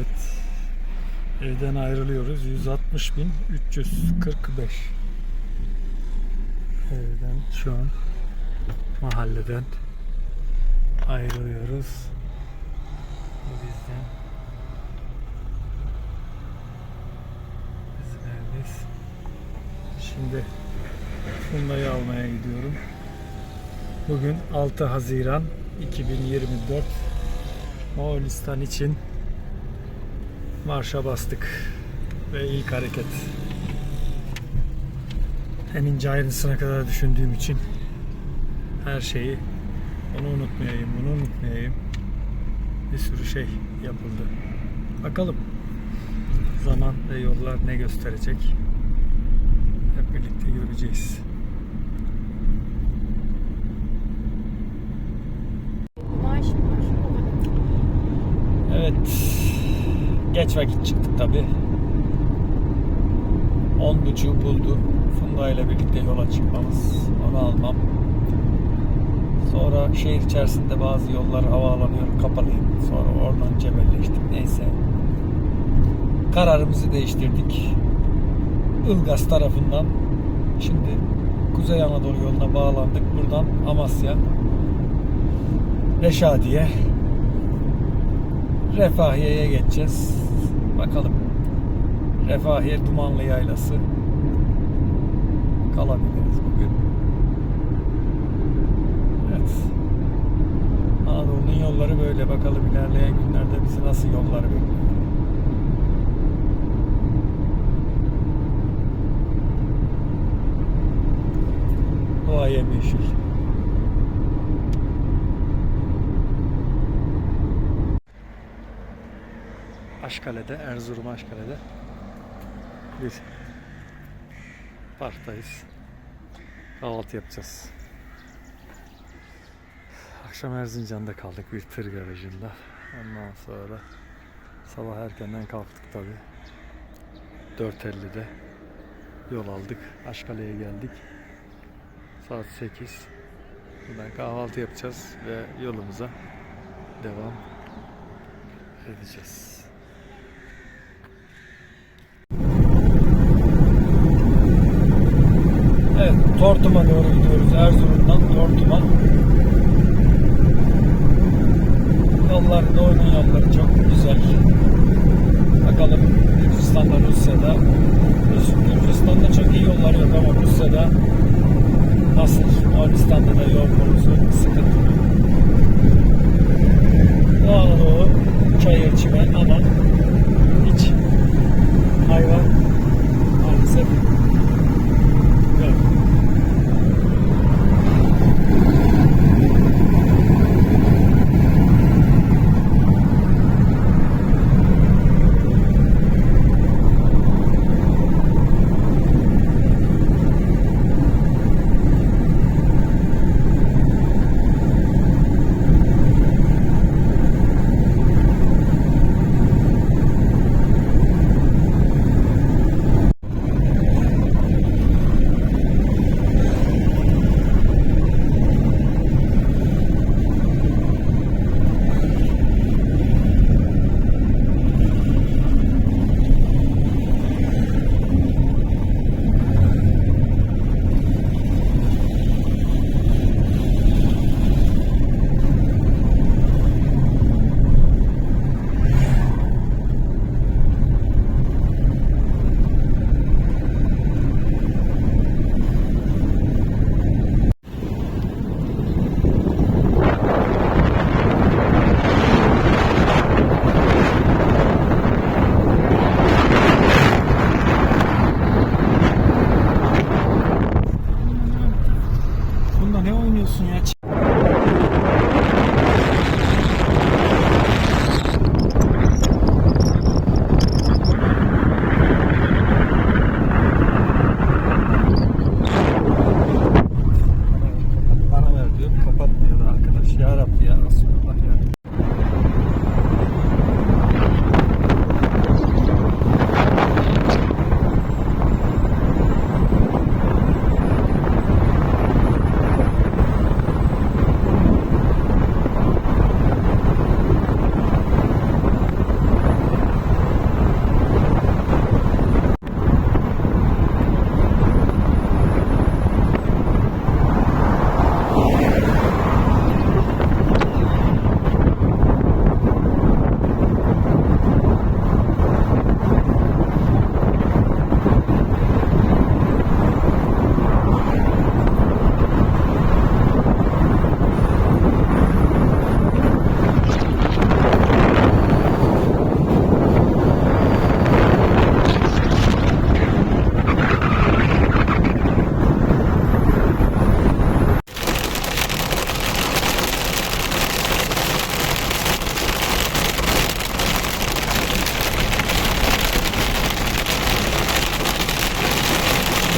Evet. Evden ayrılıyoruz. 160 bin 345. Evden şu an mahalleden ayrılıyoruz. Bu bizden. Bizim evdeyiz. Şimdi Funda'yı almaya gidiyorum. Bugün 6 Haziran 2024 Moğolistan için marşa bastık ve ilk hareket. En ince ayrıntısına kadar düşündüğüm için her şeyi onu unutmayayım, bunu unutmayayım. Bir sürü şey yapıldı. Bakalım zaman ve yollar ne gösterecek? Hep birlikte göreceğiz. Maaş var. Evet. Geç vakit çıktık tabi. 10 buçuğu buldu. Funda ile birlikte yola çıkmamız. Onu almam. Sonra şehir içerisinde bazı yollar havaalanıyor kapalıydı. Sonra oradan cebelleştik. Neyse. Kararımızı değiştirdik. Ilgaz tarafından şimdi Kuzey Anadolu yoluna bağlandık. Buradan Amasya, Reşadiye, Refahiye'ye geçeceğiz. Bakalım. Refahiye Dumanlı Yaylası. Kalabiliriz bugün. Evet. Anadolu'nun yolları böyle. Bakalım ilerleyen günlerde bizi nasıl yollar bekliyor. Doğa yemyeşil. Aşkale'de, Erzurum Aşkale'de bir parktayız. Kahvaltı yapacağız. Akşam Erzincan'da kaldık bir tır garajında. Ondan sonra sabah erkenden kalktık tabi. 4.50'de yol aldık. Aşkale'ye geldik. Saat 8. Buradan kahvaltı yapacağız ve yolumuza devam edeceğiz. Evet, Tortum'a doğru gidiyoruz. Erzurum'dan Tortum'a. Yollar, Doğu'nun yolları çok güzel. Bakalım Gürcistan'da, Rusya'da. Rus- Gürcistan'da çok iyi yollar yok ama Rusya'da nasıl? Moğolistan'da da yol konusu sıkıntılı. Doğu Anadolu, çayır, çimen ama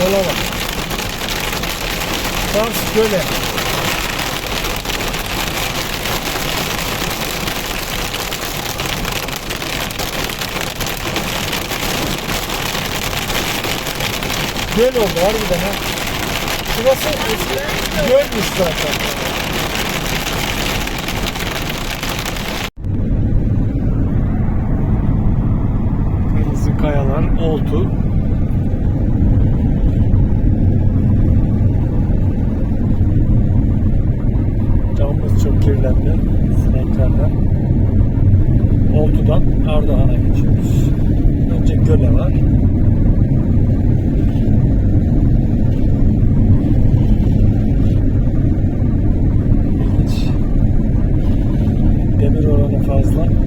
Yola bak. Kars göle. Göl oldu harbiden ha. Burası gölmüş zaten. Kırmızı kayalar, oltu, Siventler'de, Simentler'den Oltu'dan Ardahan'a geçiyoruz. Önce göle var. demir oranı fazla.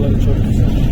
Manzara çok güzel.